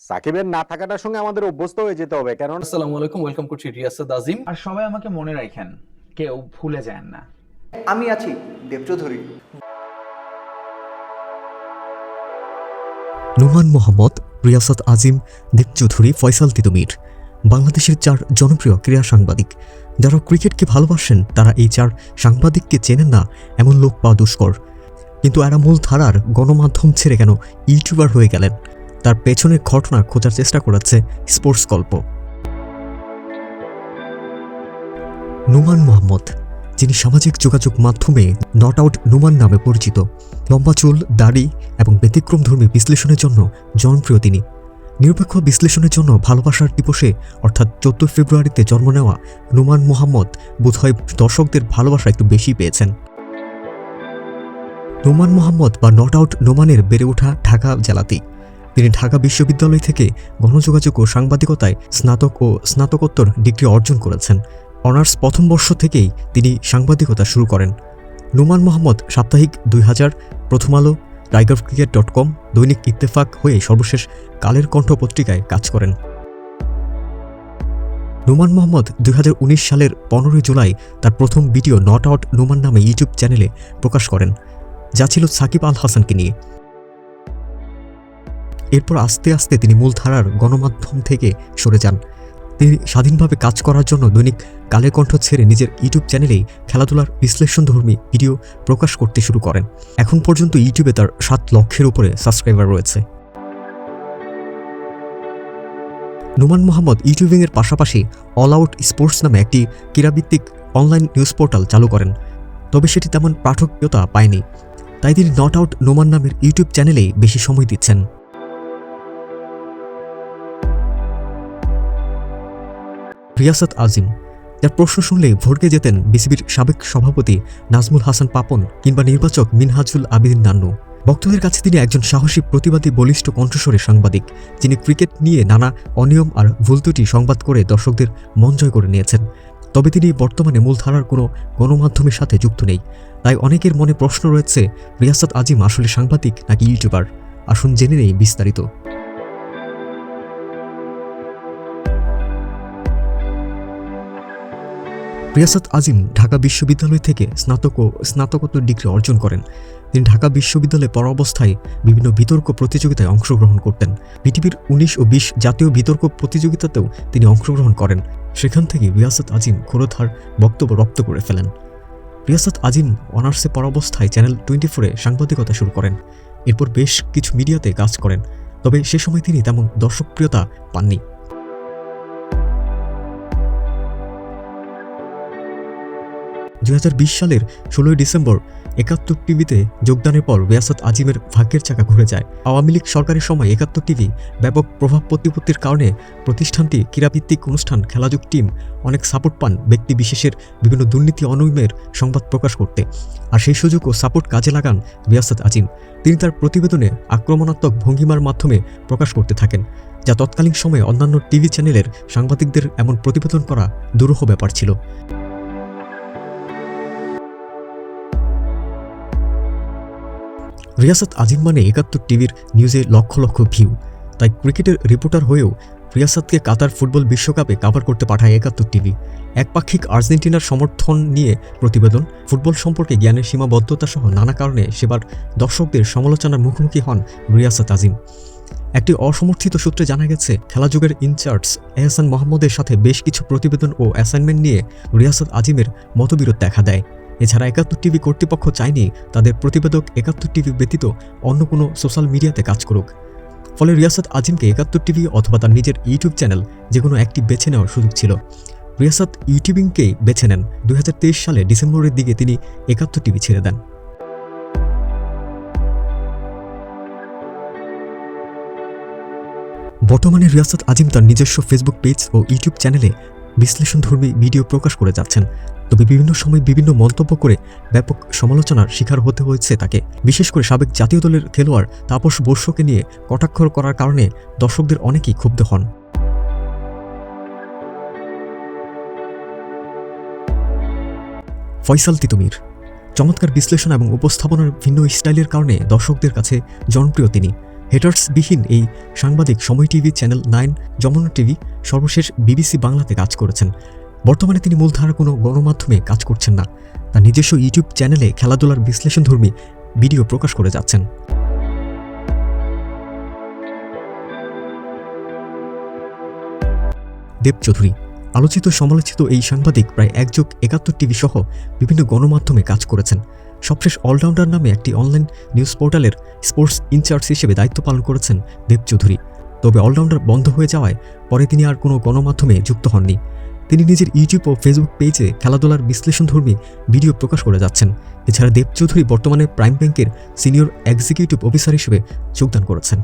সাকিবের না থাকাটার সঙ্গে আমাদের অভ্যস্ত হয়ে যেতে হবে কারণ আসসালামু আলাইকুম ওয়েলকাম করছি রিয়াসাদ আজিম আর সবাই আমাকে মনে রাখেন কেউ ভুলে যান না। আমি আছি দেবচৌধুরী নুমান মোহাম্মদ রিয়াসাত আজিম দীপ চৌধুরী ফয়সাল তিতুমির। বাংলাদেশের চার জনপ্রিয় ক্রীড়া সাংবাদিক। যারা ক্রিকেটকে ভালোবাসেন তারা এই চার সাংবাদিককে চেনেন না এমন লোক পাওয়া দুষ্কর। কিন্তু এরা মূল ধারার গণমাধ্যম ছেড়ে কেন ইউটিউবার হয়ে গেলেন? তার পেছনের ঘটনা খোঁজার চেষ্টা করাচ্ছে স্পোর্টস গল্প। নুমান মোহাম্মদ, যিনি সামাজিক যোগাযোগ মাধ্যমে নট আউট নুমান নামে পরিচিত, লম্বা চুল, দাড়ি এবং ব্যতিক্রমধর্মী বিশ্লেষণের জন্য জনপ্রিয় তিনি। নিরপেক্ষ বিশ্লেষণের জন্য ভালোবাসার দিবসে, অর্থাৎ চোদ্দ ফেব্রুয়ারিতে জন্ম নেওয়া নুমান মোহাম্মদ বোধহয় দর্শকদের ভালোবাসা একটু বেশি পেয়েছেন। নোমান মোহাম্মদ বা নট আউট নোমানের বেড়ে ওঠা ঢাকা জেলাতেই। তিনি ঢাকা বিশ্ববিদ্যালয় থেকে গণযোগাযোগ ও সাংবাদিকতায় স্নাতক ও স্নাতকোত্তর ডিগ্রি অর্জন করেছেন। অনার্স প্রথম বর্ষ থেকেই তিনি সাংবাদিকতা শুরু করেন। নুমান মোহাম্মদ সাপ্তাহিক দুই হাজার, প্রথম আলো টাইগার ক্রিকেট ডট কম দৈনিক ইত্তেফাক হয়ে সর্বশেষ কালের কণ্ঠ পত্রিকায় কাজ করেন। নুমান মোহাম্মদ দুই হাজার উনিশ সালের পনেরোই জুলাই তার প্রথম ভিডিও নট আউট নুমান নামে ইউটিউব চ্যানেলে প্রকাশ করেন। যা ছিল সাকিব আল হাসানকে নিয়ে। এরপর আস্তে আস্তে তিনি মূলধারার গণমাধ্যম থেকে সরে যান। তিনি স্বাধীনভাবে কাজ করার জন্য দৈনিক কালের কণ্ঠ ছেড়ে নিজের ইউটিউব চ্যানেলেই খেলাধুলার বিশ্লেষণধর্মী ভিডিও প্রকাশ করতে শুরু করেন। এখন পর্যন্ত ইউটিউবে তার সাত লক্ষের উপরে সাবস্ক্রাইবার রয়েছে। নুমান মোহাম্মদ ইউটিউবিংয়ের পাশাপাশি অল আউট স্পোর্টস নামে একটি ক্রীড়াভিত্তিক অনলাইন নিউজ পোর্টাল চালু করেন, তবে সেটি তেমন পাঠকীয়তা পায়নি। তাই তিনি নট আউট নোমান নামের ইউটিউব চ্যানেলেই বেশি সময় দিচ্ছেন। রিয়াসাত আজিম। যার প্রশ্ন শুনলে ভড়কে যেতেন বিসিবির সাবেক সভাপতি নাজমুল হাসান পাপন কিংবা নির্বাচক মিনহাজুল আবিদিন নান্নু। ভক্তদের কাছে তিনি একজন সাহসী, প্রতিবাদী, বলিষ্ঠ কণ্ঠস্বরের সাংবাদিক। যিনি ক্রিকেট নিয়ে নানা অনিয়ম আর ভুল ভুলত্রুটি সংবাদ করে দর্শকদের মন জয় করে নিয়েছেন। তবে তিনি বর্তমানে মূলধারার কোনো গণমাধ্যমের সাথে যুক্ত নেই। তাই অনেকের মনে প্রশ্ন রয়েছে, রিয়াসাত আজিম আসলে সাংবাদিক নাকি ইউটিউবার? আসুন জেনে নেই বিস্তারিত। রিয়াসাত আজিম ঢাকা বিশ্ববিদ্যালয় থেকে স্নাতক ও স্নাতকোত্তর ডিগ্রি অর্জন করেন। তিনি ঢাকা বিশ্ববিদ্যালয়ে পড়া অবস্থায় বিভিন্ন বিতর্ক প্রতিযোগিতায় অংশগ্রহণ করতেন। পৃথিবীর উনিশ ও বিশ জাতীয় বিতর্ক প্রতিযোগিতাতেও তিনি অংশগ্রহণ করেন। সেখান থেকে রিয়াসাত আজিম খোরধার বক্তব্য রপ্ত করে ফেলেন। রিয়াসাত আজিম অনার্সে পড়া অবস্থায় চ্যানেল টোয়েন্টি ফোরে সাংবাদিকতা শুরু করেন। এরপর বেশ কিছু মিডিয়াতে কাজ করেন। তবে সে সময় তিনি তেমন দর্শকপ্রিয়তা পাননি। দু হাজার বিশ সালের ষোলোই ডিসেম্বর একাত্তর টিভিতে যোগদানের পর রিয়াসত আজিমের ভাগ্যের চাকা ঘুরে যায়। আওয়ামী লীগ সরকারের সময় একাত্তর টিভি ব্যাপক প্রভাব প্রতিপত্তির কারণে প্রতিষ্ঠানটি ক্রীড়াভিত্তিক অনুষ্ঠান, খেলাযোগ টিম, অনেক সাপোর্ট পান ব্যক্তি বিশেষের বিভিন্ন দুর্নীতি অনৈমের সংবাদ প্রকাশ করতে। আর সেই সুযোগ ও সাপোর্ট কাজে লাগান রিয়াসত আজিম। তিনি তার প্রতিবেদনে আক্রমণাত্মক ভঙ্গিমার মাধ্যমে প্রকাশ করতে থাকেন, যা তৎকালীন সময়ে অন্যান্য টিভি চ্যানেলের সাংবাদিকদের এমন প্রতিবেদন করা দুরূহ ব্যাপার ছিল। রিয়াসাত আজিম মানে একাত্তর টিভির নিউজে লক্ষ লক্ষ ভিউ। তাই ক্রিকেটের রিপোর্টার হয়েও রিয়াসাতকে কাতার ফুটবল বিশ্বকাপে কাভার করতে পাঠায় একাত্তর টিভি। একপাক্ষিক আর্জেন্টিনার সমর্থন নিয়ে প্রতিবেদন, ফুটবল সম্পর্কে জ্ঞানের সীমাবদ্ধতা সহ নানা কারণে সেবার দর্শকদের সমালোচনার মুখোমুখি হন রিয়াসাত আজিম। একটি অসমর্থিত সূত্রে জানা গেছে খেলাযুগের ইনচার্জ এহসান মোহাম্মদের সাথে বেশ কিছু প্রতিবেদন ও অ্যাসাইনমেন্ট নিয়ে রিয়াসাত আজিমের মতবিরোধ দেখা দেয়। এছাড়া একাত্তর টিভি কর্তৃপক্ষ চায়নি তাদের প্রতিবেদক একাত্তর টিভি ব্যতীত অন্য কোনো সোশ্যাল মিডিয়াতে কাজ করুক। ফলে রিয়াসাত আজিমকে একাত্তর টিভি অথবা তার নিজের ইউটিউব চ্যানেল যে কোনো একটি বেছে নেওয়ার সুযোগ ছিল। রিয়াসাত ইউটিউবিংকেই বেছে নেন দুই হাজার তেইশ সালে ডিসেম্বরের দিকে তিনি একাত্তর টিভি ছেড়ে দেন। বর্তমানে রিয়াসাত আজিম তার নিজস্ব ফেসবুক পেজ ও ইউটিউব চ্যানেলে বিশ্লেষণধর্মী ভিডিও প্রকাশ করে যাচ্ছেন। তবে বিভিন্ন সময় বিভিন্ন মন্তব্য করে ব্যাপক সমালোচনার শিকার হতে হয়েছে তাকে। বিশেষ করে সাবেক জাতীয় দলের খেলোয়াড় তাপস বর্ষকে নিয়ে কটাক্ষর করার কারণে দর্শকদের অনেকেই ক্ষুব্ধ হন। ফয়সাল তিতুমির। চমৎকার বিশ্লেষণ এবং উপস্থাপনার ভিন্ন স্টাইলের কারণে দর্শকদের কাছে জনপ্রিয় তিনি। হেটার্সবিহীন এই সাংবাদিক সময় TV channel nine, Jamuna TV, সর্বশেষ বিবিসি বাংলাতে কাজ করেছেন। বর্তমানে তিনি মূলধারা কোনো গণমাধ্যমে কাজ করছেন না। তার নিজস্ব ইউটিউব চ্যানেলে খেলাধুলার বিশ্লেষণধর্মী ভিডিও প্রকাশ করে যাচ্ছেন। দেব চৌধুরী আলোচিত সমালোচিত এই সাংবাদিক প্রায় একযোগ একাত্তর টিভি সহ বিভিন্ন গণমাধ্যমে কাজ করেছেন। সবশেষ অলরাউন্ডার নামে একটি অনলাইন নিউজ পোর্টালের স্পোর্টস ইনচার্জ হিসেবে দায়িত্ব পালন করেছেন দেব চৌধুরী। তবে অলরাউন্ডার বন্ধ হয়ে যাওয়ায় পরে তিনি আর কোনো গণমাধ্যমে যুক্ত হননি। তিনি নিজের ইউটিউব ও ফেসবুক পেজে খেলাধুলার বিশ্লেষণধর্মী ভিডিও প্রকাশ করে যাচ্ছেন। এছাড়া দেব চৌধুরী বর্তমানে প্রাইম ব্যাংকের সিনিয়র এক্সিকিউটিভ অফিসার হিসেবে যোগদান করেছেন।